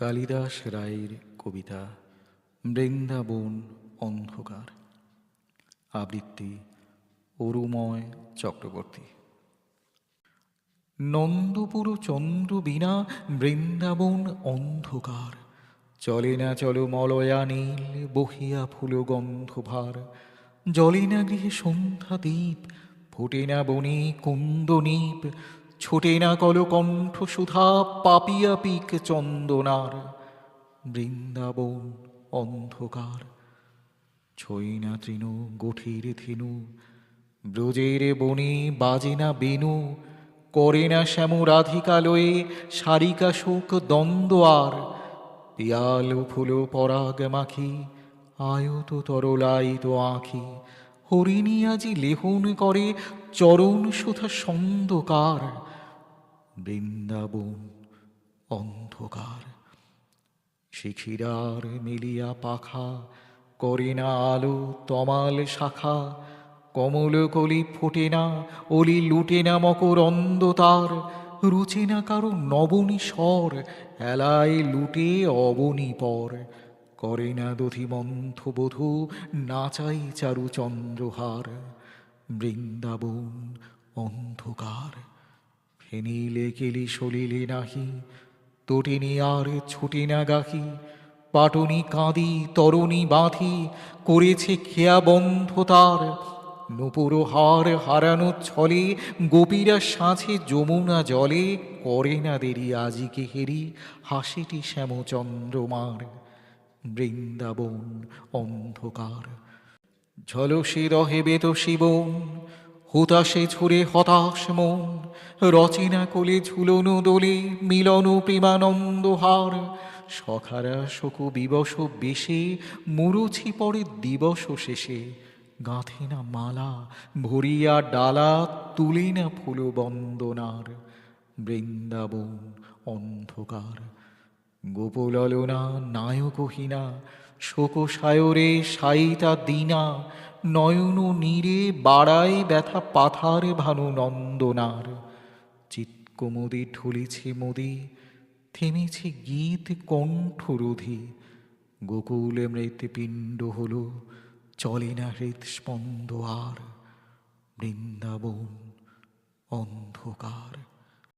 কালিদাস রায়ের কবিতা বৃন্দাবন অন্ধকার। আবৃত্তি অরুময় চক্রবর্তী। নন্দপুর চন্দ্র বিনা বৃন্দাবন অন্ধকার। চলে না চলো মলয়া নীল, বহিয়া ফুল গন্ধভার জলে না গৃহে সন্ধ্যা দ্বীপ ফোটে না বনে কুন্দনীপ ছোটে না কল কণ্ঠ সুধা পাপিয়া পিক চন্দনার, বৃন্দাবন অন্ধকার। ছই না তৃণ, গঠির থিনু, ব্রজের বনে বাজে না বেনু, করে না শ্যাম রাধিকালয়ে সারিকা শোক দ্বন্দ্ব আর। পিয়াল ফুল পরাগ মাখি আয়ত তরলায়িত আঁখি হরিণী আজি লেহন করে, চরণ সুধা সন্দকার বৃন্দাবন অন্ধকার। শিখিরার মিলিয়া পাখা করে না আলো তমাল শাখা, কমল কলি ফোটে না, অলি লুটে না মকর অন্ধতার। রুচে না কারও নবনী স্বর এলায় লুটে অবনী পর করে না দধিমন্থ বধূ নাচাই চারু চন্দ্রহার। বৃন্দাবন অন্ধকার, ফেনিলে কেলি সলিলে নাহি, তটিনী আর ছুটি না গাহি, পাটনি কাঁদি, তরণী বাঁধি, করেছে খেয়া বন্ধ তার। নুপুর হার হারানো ছলে, গোপীরা সাঁঝে যমুনা জলে, করে না দেরি আজিকে হেরি হাসিটি শ্যামচন্দ্রমার। বৃন্দাবন অন্ধকার। ঝলসে রহে বেত শিবন, হুতাশে ছুড়ে হতাশ মন, রচনা কোলে ঝুলনো দোলে মিলন প্রেমানন্দ হার। সখারা শোক বিবশ বেশে, মুরুছি পরে দিবস শেষে। গাঁথে না মালা, ভরিয়া ডালা তুলে না ফুল বন্দনার। বৃন্দাবন অন্ধকার। গোপললনা, নায়কহীনা শোক সায়রে সাইতা দিনা, নয়ন নীরে বাড়ায় ব্যথা পাথার ভানু নন্দনার। চিৎকমোদে ঢুলেছে মোদে, থেমেছে গীত কণ্ঠরোধী। গোকুলে মৃৎপিণ্ড হল, চলে না হৃৎস্পন্দ আর, বৃন্দাবন অন্ধকার।